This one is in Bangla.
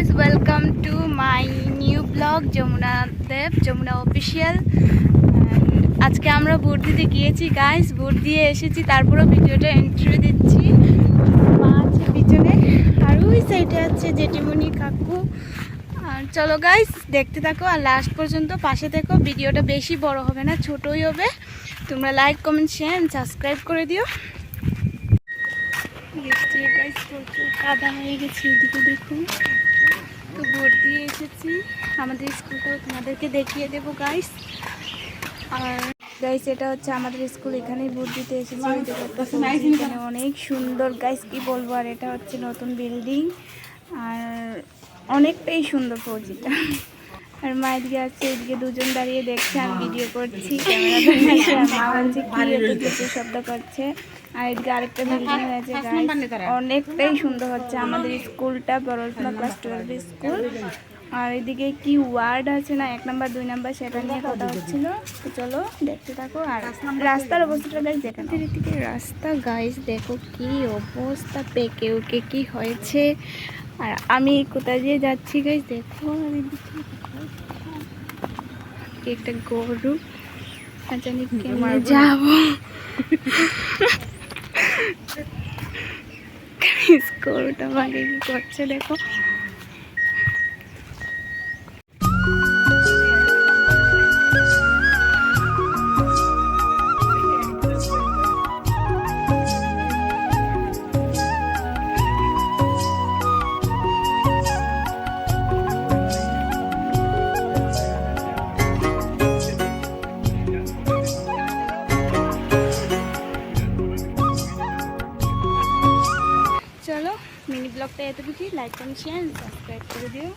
Guys welcome to my new blog Jamuna Deb Jamuna official আজকে আমরা ভোট দিতে গিয়েছি ভোট দিয়ে এসেছি, তারপরেও ভিডিওটা এন্ট্রি দিচ্ছি। মা আছে পিছনে, আর ওই সাইডে আছে জেঠিমণি কাকু। আর চলো গাইস দেখতে থাকো, আর লাস্ট পর্যন্ত পাশে থেকো, ভিডিওটা বেশি বড় হবে না, ছোটই হবে। তোমরা লাইক কমেন্ট শেয়ার সাবস্ক্রাইব করে দিও। প্রচুর কাদা হয়ে গেছে, এদিকে দেখুন। তো ভোট দিয়ে এসেছি। আমাদের স্কুলটাও তোমাদেরকে দেখিয়ে দেবো গাইস আর গাইস এটা হচ্ছে আমাদের স্কুল, এখানেই ভোট দিতে এসেছি। এখানে অনেক সুন্দর গাইস কি বলব, আর এটা হচ্ছে নতুন বিল্ডিং আর অনেকটাই সুন্দর ফৌজিটা আর মা এদিকে আছে এদিকে দুজন দাঁড়িয়ে দেখছে আমি ভিডিও করছি। মা বলছে কি এত শব্দ করছে। আর এদিকে আরেকটা বিল্ডিং হয়েছে guys। অনেকটাই সুন্দর হচ্ছে আমাদের স্কুলটা বড়লপুরা ক্লাস টুয়েলভ স্কুল আর এদিকে কি ওয়ার্ড আছে না এক নাম্বার দুই নাম্বার সেটা নিয়ে কথা হচ্ছিল। তো চলো দেখতে থাকো। আর রাস্তার অবস্থাটা গাইজ দেখেন এদিকে রাস্তা গাইজ দেখো কি অবস্থা পেকে ওকে কি হয়েছে। আর আমি কোথায় দিয়ে যাচ্ছি গাইজ দেখো আর কি একটা গরু। জানি কেমন যাব? গরুটা ভাগে কি করছে দেখো। মিনি ব্লগটা এতটুকুই। লাইক কমেন্ট শেয়ার সাবস্ক্রাইব করে দিও।